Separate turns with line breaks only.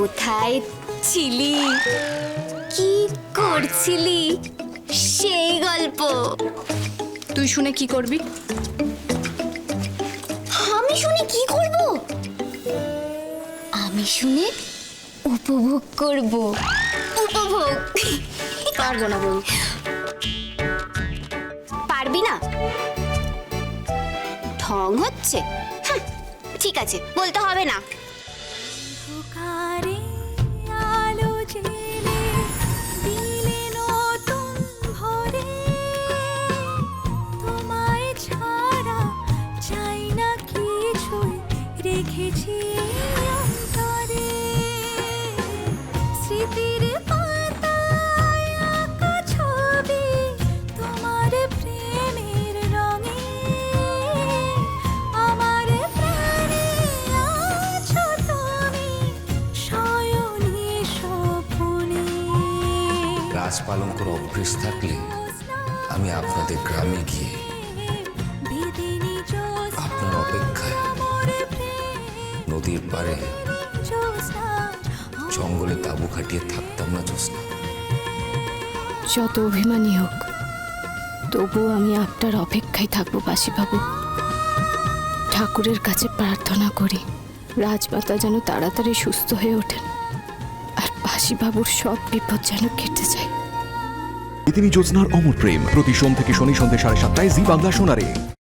কোথায় ছিলি? কি করছিলি? সেই গল্প।
তুই শুনে কি করবি?
আমি শুনে কি করব? আমি শুনে উপভোগ করব। উপভোগ।
পারব না বউ
পারবি না? ঢং হচ্ছে। ঠিক আছে বলতে হবে না।
শয়নে স্বপনে।
রাজপালঙ্কর অভ্যেস থাকলে আমি আপনাদের গ্রামে গিয়ে নদীর পাড়ে
জ্যোৎস্না
জঙ্গলে তাঁবু খাটিয়ে থাকতাম না জোসনা
যত অভিমানী হোক তবু আমি আপনার অপেক্ষায় থাকব বাসিবাবু। ঠাকুরের কাছে প্রার্থনা করি রাজমাতা যেন তাড়াতাড়ি সুস্থ হয়ে ওঠেন আর বাসিবাবুর সব বিপদ যেন কেটে যায়।
তিনি জ্যোৎস্নার অমর প্রেম প্রতি সোম থেকে শনি সন্ধ্যে সাড়ে সাতটায় জি বাংলা শোনারে